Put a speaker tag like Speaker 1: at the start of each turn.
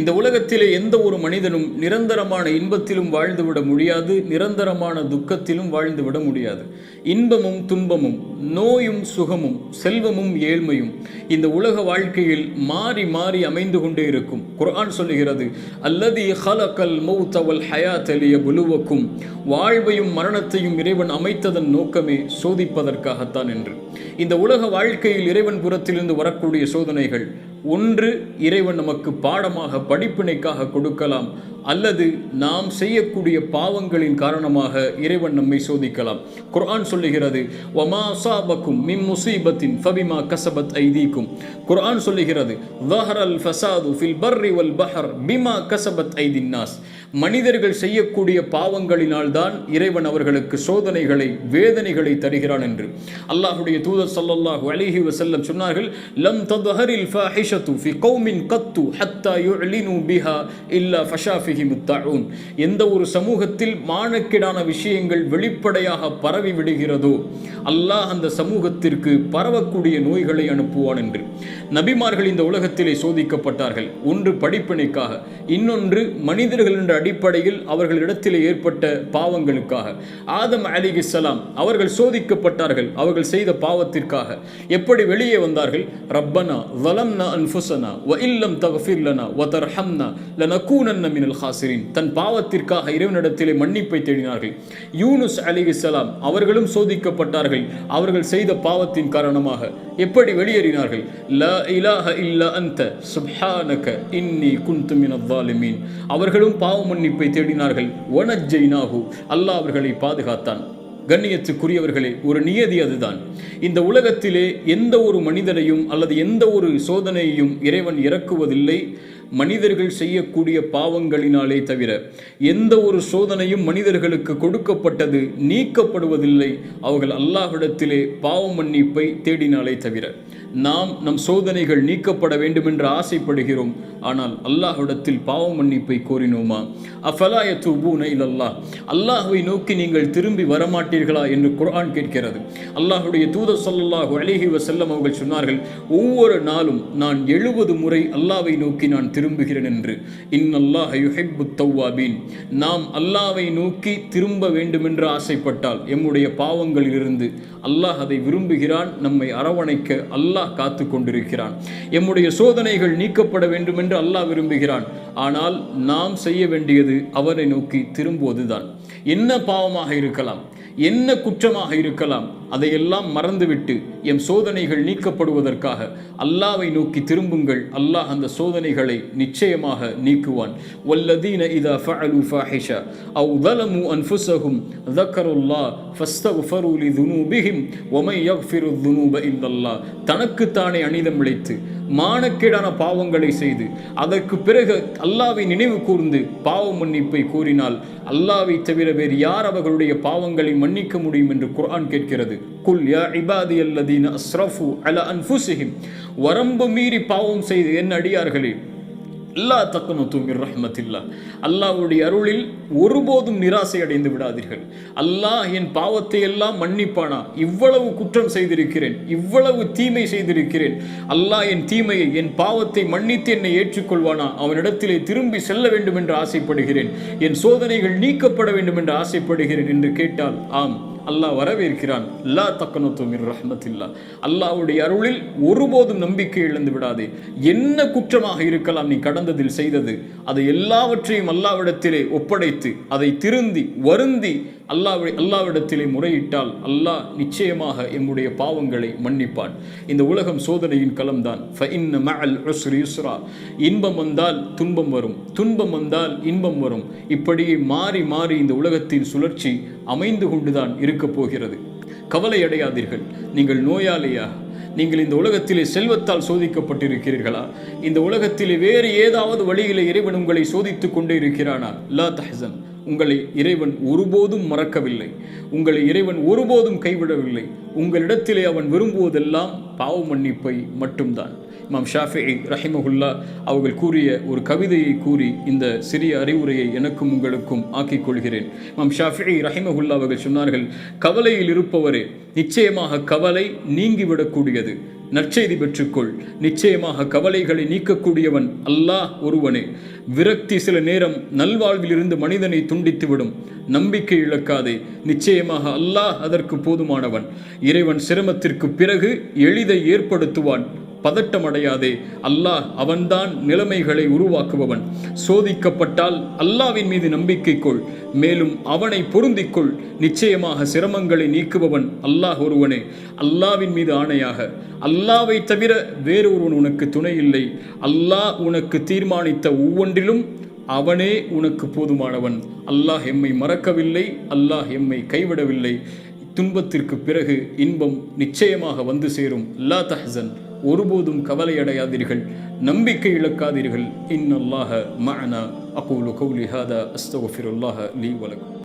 Speaker 1: இந்த உலகத்திலே எந்த ஒரு மனிதனும் நிரந்தரமான இன்பத்திலும் வாழ்ந்துவிட முடியாது நிரந்தரமான துக்கத்திலும் வாழ்ந்துவிட முடியாது. இன்பமும் துன்பமும் நோயும் சுகமும் செல்வமும் ஏழ்மையும் இந்த உலக வாழ்க்கையில் மாறி மாறி அமைந்து கொண்டே இருக்கும். குரான் சொல்லுகிறது அல்லது ஹலக்கல் மௌத்தவல் ஹயாத்தலிய புலுவக்கும் வாழ்வையும் மரணத்தையும் இறைவன் அமைத்ததன் நோக்கமே சோதிப்பதற்காகத்தான் என்று. இந்த உலக வாழ்க்கையில் இறைவன் புறத்திலிருந்து வரக்கூடிய சோதனைகள் ஒன்று இறைவன் நமக்கு பாடமாக படிப்பினைக்காக கொடுக்கலாம். அல்லது நாம் செய்யக்கூடிய பாவங்களின் காரணமாக இறைவன் நம்மை சோதிக்கலாம். குர்ஆன் சொல்லுகிறது ஒமா சாபக்கும் மிம் முசீபத்தின் ஃபபிமா கசபத் ஐதீக்கும். குர்ஆன் சொல்லுகிறது வஹரல் ஃபசாது ஃபில் பர்ரி வல் பஹர் பிமா கசபத் ஐதின் நாஸ் மனிதர்கள் செய்யக்கூடிய பாவங்களினால் தான் இறைவன் அவர்களுக்கு சோதனைகளை வேதனைகளை தருகிறான் என்று. அல்லாஹுடைய தூதர் சல்லல்லாஹு அலிஹி வசல்லம் சொன்னார்கள் லம் தத்ஹரில் ஃபஹிஷத்து ஃபி கௌமின் கத்து ஹத்தா யுலினு பிஹா இல்லா ஃபஷாஃபி ஃபஷாஃபிஹி எந்த ஒரு சமூகத்தில் மானக்கேடான விஷயங்கள் வெளிப்படையாக பரவி விடுகிறதோ அல்லாஹ் அந்த சமூகத்திற்கு பரவக்கூடிய நோய்களை அனுப்புவான் என்று. நபிமார்கள் இந்த உலகத்திலே சோதிக்கப்பட்டார்கள். ஒன்று படிப்பினைக்காக இன்னொன்று மனிதர்கள் என்ற அடிப்படையில் அவர்களிடத்தில் ஏற்பட்ட பாவங்களுக்காக. ஆதம் அலிகிஸ்லாம் அவர்கள் சோதிக்கப்பட்டார்கள் அவர்கள் செய்த பாவத்திற்காக. எப்படி வெளியே வந்தார்கள்? ரப்பனா வலம்னா அன்புசனா வ இல்லம் தகஃபிர்லனா வ தர்ஹம்னா லனகூனன்ன மினல் ஹாசிரின் தன் பாவத்திற்காக இறைவனிடத்திலே மன்னிப்பை தேடினார்கள். யூனுஸ் அலிகிஸ்லாம் அவர்களும் சோதிக்கப்பட்டார்கள். அவர்கள் செய்த பாவத்தின் காரணமாக எப்படி வெளியேறினார்கள்? ல இலாஹ இல்லா அன்த சுப்ஹானக இன்னி குன்து மினல் அவர்களும் பாவ மன்னிப்பை தேடினார்கள். வனஜ்ஜைனாஹு அல்லாஹ் அவர்களை பாதுகாத்தான். கண்ணியத்துக்குரியவர்களே ஒரு நியதி அதுதான். இந்த உலகத்திலே எந்த ஒரு மனிதனையும் அல்லது எந்த ஒரு சோதனையையும் இறைவன் இறக்குவதில்லை. மனிதர்கள் செய்யக்கூடிய பாவங்களினாலே தவிர எந்த ஒரு சோதனையும் மனிதர்களுக்கு கொடுக்கப்பட்டது நீக்கப்படுவதில்லை. அவர்கள் அல்லாஹிடத்திலே பாவ மன்னிப்பை தேடினாலே தவிர. நாம் நம் சோதனைகள் நீக்கப்பட வேண்டும் என்று ஆசைப்படுகிறோம். ஆனால் அல்லாஹ்விடத்தில் பாவ மன்னிப்பை கோரினோமா? அஃபலாய தூபூன இல்லல்லா அல்லாஹுவை நோக்கி நீங்கள் திரும்பி வரமாட்டீர்களா என்று குரான் கேட்கிறது. அல்லாஹுடைய தூத சொல்லல்லாஹு அழகி வசல்லம் அவர்கள் சொன்னார்கள் ஒவ்வொரு நாளும் நான் எழுபது முறை அல்லாவை நோக்கி நான் திரும்புகிறேன் என்று. இன்னல்லாஹ யுஹிப்பு தௌவாபீன். நாம் அல்லாவை நோக்கி திரும்ப வேண்டும் என்று ஆசைப்பட்டால் எம்முடைய பாவங்களிலிருந்து அல்லாஹ் அதை விரும்புகிறான். நம்மை அரவணைக்க அல்லாஹ் காத்து கொண்டிருக்கிறான் எம்முடைய சோதனைகள் நீக்கப்பட வேண்டும் என்று அல்லாஹ் விரும்புகிறான். ஆனால் நாம் செய்ய வேண்டியது அவரை நோக்கி திரும்புவதுதான். என்ன பாவமாக இருக்கலாம் என்ன குற்றமாக இருக்கலாம் அதையெல்லாம் மறந்துவிட்டு எம் சோதனைகள் நீக்கப்படுவதற்காக அல்லாவை நோக்கி திரும்புங்கள் அல்லாஹ் அந்த சோதனைகளை நிச்சயமாக நீக்குவான் வல்லதீன இதா ஃபஅலு ஃபாஹிஷா அவு ظلموا أنفسهم ذكروا الله فاستغفروا لذنوبهم ومن يغفر الذنوب إلا الله தனக்குத்தானே அனிதம் இழைத்து மானக்கேடான பாவங்களை செய்து அதற்கு பிறகு அல்லாவை நினைவு கூர்ந்து பாவ மன்னிப்பை கூறினால் அல்லாவை தவிர வேறு யார் அவர்களுடைய பாவங்களை மன்னிக்க முடியும் என்று குர்ஆன் கேட்கிறது குல் யா இபாதி அல்லதீன் அஸ்ரஃபு அல அன்ஃபுசிஹிம். வரம்பு மீறி பாவம் செய்து என் அடியார்களே? அல்லா தக்கனு மிர் ரஹ்மத்தில்லா. அல்லாவுடைய அருளில் ஒருபோதும் நிராசை அடைந்து விடாதீர்கள். அல்லாஹ் என் பாவத்தை எல்லாம் மன்னிப்பானா? இவ்வளவு குற்றம் செய்திருக்கிறேன். இவ்வளவு தீமை செய்திருக்கிறேன். அல்லாஹ் என் தீமையை என் பாவத்தை மன்னித்து என்னை ஏற்றுக்கொள்வானா? அவனிடத்திலே திரும்பி செல்ல வேண்டும் என்று ஆசைப்படுகிறேன். என் சோதனைகள் நீக்கப்பட வேண்டும் என்று ஆசைப்படுகிறேன். என்று கேட்டால் ஆம். அல்லாஹ் வரவேற்கிறான். லா தக்கனத்து ரஹ்மத்தில்லா. அல்லாஹ்வுடைய அருளில் ஒருபோதும் நம்பிக்கை இழந்து விடாதே. என்ன குற்றமாக இருக்கலாம் நீ கடந்ததில் செய்தது? அதை எல்லாவற்றையும் அல்லாவிடத்திலே ஒப்படைத்து அதை திருந்தி வருந்தி அல்லாஹ் அல்லாவிடத்திலே முறையிட்டால் அல்லாஹ் நிச்சயமாக எம்முடைய பாவங்களை மன்னிப்பான். இந்த உலகம் சோதனையின் களம்தான். இன்பம் வந்தால் துன்பம் வரும். துன்பம் வந்தால் இன்பம் வரும். இப்படியே மாறி மாறி இந்த உலகத்தின் சுழற்சி அமைந்து கொண்டுதான் இருக்கப் போகிறது. கவலை அடையாதீர்கள் நீங்கள் நோயாளியா? நீங்கள் இந்த உலகத்திலே செல்வத்தால் சோதிக்கப்பட்டிருக்கிறீர்களா? இந்த உலகத்திலே வேறு ஏதாவது வழியிலே இறைவன் உங்களை சோதித்துக் கொண்டே இருக்கிறானா? லா தஹசன். உங்களை இறைவன் ஒருபோதும் மறக்கவில்லை. உங்களை இறைவன் ஒருபோதும் கைவிடவில்லை. உங்களிடத்திலே அவன் விரும்புவதெல்லாம் பாவ மன்னிப்பை மட்டும்தான். இமாம் ஷாஃபி ரஹிமகுல்லா அவர்கள் கூறிய ஒரு கவிதையை கூறி இந்த சிறிய அறிவுரையை எனக்கும் உங்களுக்கும் ஆக்கிக் கொள்கிறேன் இமாம் ஷாஃபி ரஹிமகுல்லா அவர்கள் சொன்னார்கள் கவலையில் இருப்பவரே நிச்சயமாக கவலை நீங்கிவிடக்கூடியது. நற்செய்தி பெற்றுக்கொள். நிச்சயமாக கவலைகளை நீக்கக்கூடியவன் அல்லாஹ் ஒருவனே. விரக்தி சில நேரம் நல்வாழ்விலிருந்து மனிதனை துண்டித்துவிடும். நம்பிக்கை இழக்காதே. நிச்சயமாக அல்லாஹ் அதற்கு போதுமானவன். இறைவன் சிரமத்திற்கு பிறகு எளிதை ஏற்படுத்துவான். பதட்டமடையாதே. அல்லாஹ் அவன்தான் நிலைமைகளை உருவாக்குபவன். சோதிக்கப்பட்டால் அல்லாவின் மீது நம்பிக்கை கொள். மேலும் அவனை பொருந்திக்கொள். நிச்சயமாக சிரமங்களை நீக்குபவன் அல்லாஹ் ஒருவனே. அல்லாவின் மீது ஆணையாக. அல்லாவை தவிர வேறு ஒருவன் உனக்கு துணை இல்லை. அல்லாஹ் உனக்கு தீர்மானித்த ஒவ்வொன்றிலும் அவனே உனக்கு போதுமானவன். அல்லாஹ் எம்மை மறக்கவில்லை. அல்லாஹ் எம்மை கைவிடவில்லை. துன்பத்திற்கு பிறகு இன்பம் நிச்சயமாக வந்து சேரும். லா தஹன் ஒருபோதும் கவலையடையாதீர்கள் நம்பிக்கை இழக்காதீர்கள். இன்னல்லாஹ மஅனா அகூலு கௌலி ஹாதா அஸ்தகுஃபிருல்லாஹ லீ வலக்கும்